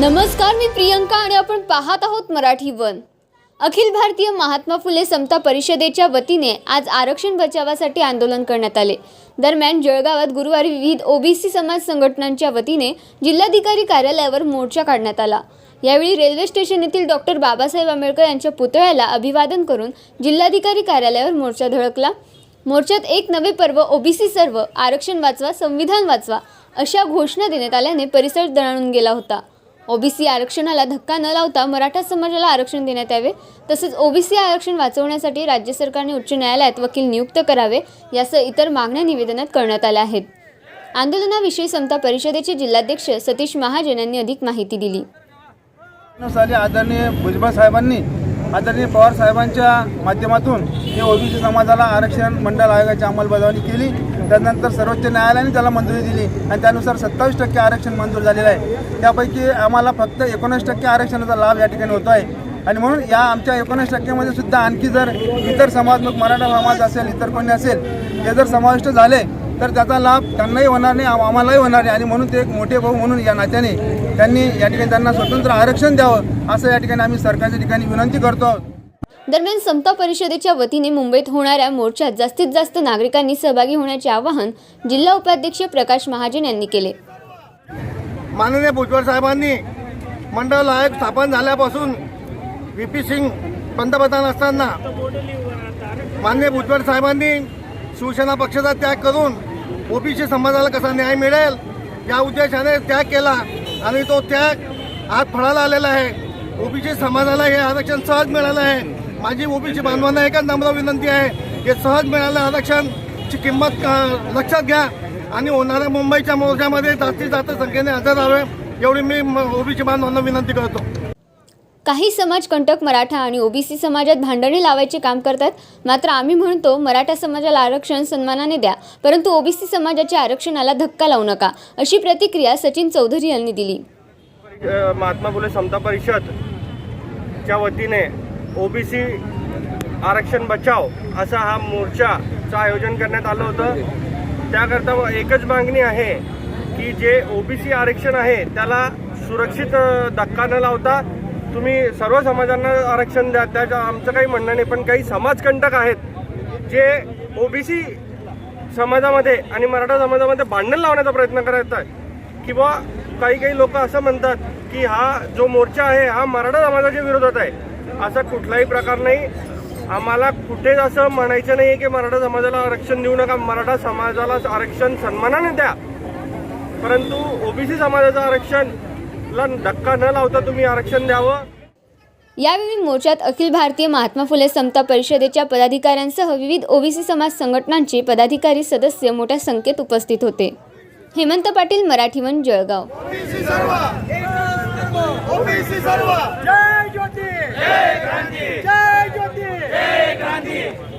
नमस्कार मी प्रियंका आणि आपण पाहत आहोत मराठी वन. अखिल भारतीय महात्मा फुले समता परिषदेच्या वतीने आज आरक्षण बचावासाठी आंदोलन करण्यात आले. दरम्यान जळगावात गुरुवारी विविध ओबीसी समाज संघटनांच्या वतीने जिल्हाधिकारी कार्यालयावर मोर्चा काढण्यात आला. यावेळी रेल्वे स्टेशन येथील डॉक्टर बाबासाहेब आंबेडकर यांच्या पुतळ्याला अभिवादन करून जिल्हाधिकारी कार्यालयावर मोर्चा धडकला. मोर्चात एक नवे पर्व ओबीसी सर्व आरक्षण वाचवा संविधान वाचवा अशा घोषणा देण्यात आल्याने परिसर दणाणून गेला होता. ओबीसी आरक्षणाला धक्का न लावता मराठा समाजाला आरक्षण देण्यात यावे. तसेच ओबीसी आरक्षण वाचवण्यासाठी राज्य सरकारने उच्च न्यायालयात वकील नियुक्त करावे यासह इतर मागण्या निवेदनात करण्यात आल्या आहेत. आंदोलनाविषयी समता परिषदेचे जिल्हाध्यक्ष सतीश महाजन यांनी अधिक माहिती दिली. साली आदरणीय भुजबळ साहेबांनी आदरणीय पवार साहेबांच्या माध्यमातून हे ओबीसी समाजाला आरक्षण मंडळ आयोगाची अंमलबजावणी केली. त्यानंतर सर्वोच्च न्यायालयाने त्याला मंजुरी दिली आणि त्यानुसार सत्तावीस टक्के आरक्षण मंजूर झालेलं आहे. त्यापैकी आम्हाला फक्त एकोणीस टक्के आरक्षणाचा लाभ या ठिकाणी होतो आहे आणि म्हणून या आमच्या एकोणीस टक्क्यामध्ये सुद्धा आणखी जर इतर समाज मग मराठा समाज असेल इतर कोणी असेल हे जर समाविष्ट झाले तर त्याचा लाभ त्यांनाही होणार नाही आम्हालाही होणार नाही. आणि म्हणून ते एक मोठे भाऊ म्हणून या नात्याने त्यांनी या ठिकाणी त्यांना स्वतंत्र आरक्षण द्यावं असं या ठिकाणी आम्ही सरकारच्या ठिकाणी विनंती करतो. आहोत दरम्यान समता परिषदेच्या वतीने मुंबईत होणाऱ्या मोर्चात जास्तीत जास्त नागरिकांनी सहभागी होण्याचे आवाहन जिल्हा उपाध्यक्ष प्रकाश महाजन यांनी केले. माननीय भुजबळ साहेबांनी मंडळ आयोग स्थापन झाल्यापासून व्ही पी सिंग पंतप्रधान असताना माननीय भुजबळ साहेबांनी शिवसेना पक्षाचा त्याग करून ओबीसी समाजाला कसा न्याय मिळेल या उद्देशाने त्याग केला आणि तो त्याग आज फळाला आलेला आहे. ओबीसी समाजाला हे आरक्षण सहज मिळालं आहे. माझी ओबीसी बांधवांना एकच नम्र विनंती आहे की सहज मिळालं आरक्षणची किंमत लक्षात घ्या. आणि होणाऱ्या मुंबईच्या मोर्चामध्ये जास्तीत जास्त संख्येने हजर राहावे एवढी मी ओबीसी बांधवांना विनंती करतो. काही समाजकंटक मराठा आणि ओबीसी समाजात भांडणे लावायचे काम करतात. मात्र आम्ही म्हणतो मराठा समाजाला आरक्षण सन्मानाने द्या परंतु ओबीसी समाजाच्या आरक्षणाला धक्का लावू नका अशी प्रतिक्रिया सचिन चौधरी यांनी दिली. महात्मा फुले समता परिषद च्या वतीने ओबीसी आरक्षण बचाव असा हा मोर्चाचं आयोजन करण्यात आलं होतं. त्याकरता एकच मागणी आहे की जे ओबीसी आरक्षण आहे त्याला सुरक्षित धक्का न लावता तुम्ही सर्व समाजांना आरक्षण द्या. त्याचं आमचं काही म्हणणं नाही पण काही समाजकंटक आहेत जे ओबीसी समाजामध्ये आणि मराठा समाजामध्ये भांडण लावण्याचा प्रयत्न करत आहेत. किंवा काही काही लोक असं म्हणतात की हा जो मोर्चा आहे हा मराठा समाजाच्या विरोधात आहे. असा कुठलाही प्रकार नाही. आम्हाला कुठेच असं म्हणायचं नाही की मराठा समाजाला आरक्षण देऊ नका. मराठा समाजाला आरक्षण सन्मानाने द्या. परंतु ओबीसी समाजाचं आरक्षणला धक्का न लावता तुम्ही आरक्षण द्यावं. यावेळी मोर्चात अखिल भारतीय महात्मा फुले समता परिषदेच्या पदाधिकाऱ्यांसह विविध ओबीसी समाज संघटनांचे पदाधिकारी सदस्य मोठ्या संख्येत उपस्थित होते. हेमंत पाटील मराठीवन जळगाव. ओबीसी सर्व जय ज्योति जय क्रांति जय ज्योति जय क्रांति